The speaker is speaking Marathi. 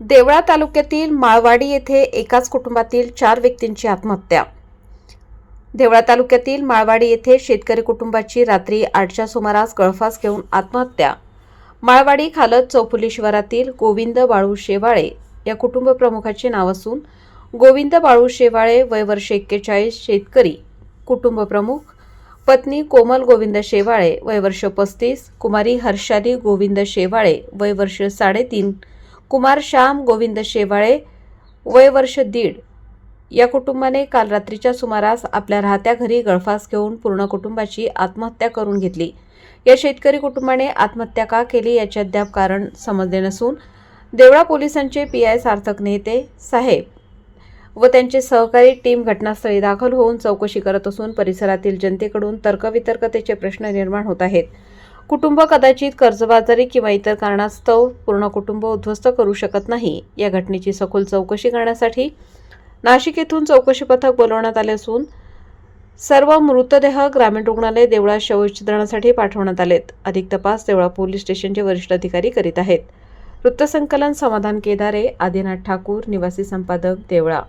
देवळा तालुक्यातील माळवाडी येथे एकाच कुटुंबातील चार व्यक्तींची आत्महत्या. देवळा तालुक्यातील माळवाडी येथे शेतकरी कुटुंबाची रात्री आठच्या सुमारास गळफास घेऊन आत्महत्या. माळवाडी खालत चौफुली शिवारातील गोविंद बाळू शेवाळे या कुटुंब प्रमुखाचे नाव असून गोविंद बाळू शेवाळे वय वर्ष एक्केचाळीस शेतकरी कुटुंब प्रमुख पत्नी कोमल गोविंद शेवाळे वय वर्ष पस्तीस कुमारी हर्षाली गोविंद शेवाळे वय वर्ष साडेतीन कुमार श्याम गोविंद शेवाळे वय वर्ष दीड. या कुटुंबाने काल रात्रीच्या सुमारास आपल्या राहत्या घरी गळफास घेऊन पूर्ण कुटुंबाची आत्महत्या करून घेतली. या शेतकरी कुटुंबाने आत्महत्या का केली याचे अद्याप कारण समजले नसून देवळा पोलिसांचे पी आय सार्थक नेते साहेब व त्यांचे सहकारी टीम घटनास्थळी दाखल होऊन चौकशी करत असून परिसरातील जनतेकडून तर्कवितर्कतेचे प्रश्न निर्माण होत आहेत. कुटुंब कदाचित कर्जबाजारी किंवा इतर कारणास्तव पूर्ण कुटुंब उद्ध्वस्त करू शकत नाही. या घटनेची सखोल चौकशी करण्यासाठी नाशिक येथून चौकशी पथक बोलवण्यात आले असून सर्व मृतदेह ग्रामीण रुग्णालय देवळा शवचित्रणासाठी पाठवण्यात आलेत. अधिक तपास देवळा पोलीस स्टेशनचे वरिष्ठ अधिकारी करीत आहेत. वृत्तसंकलन समाधान केदारे आदिनाथ ठाकूर निवासी संपादक देवळा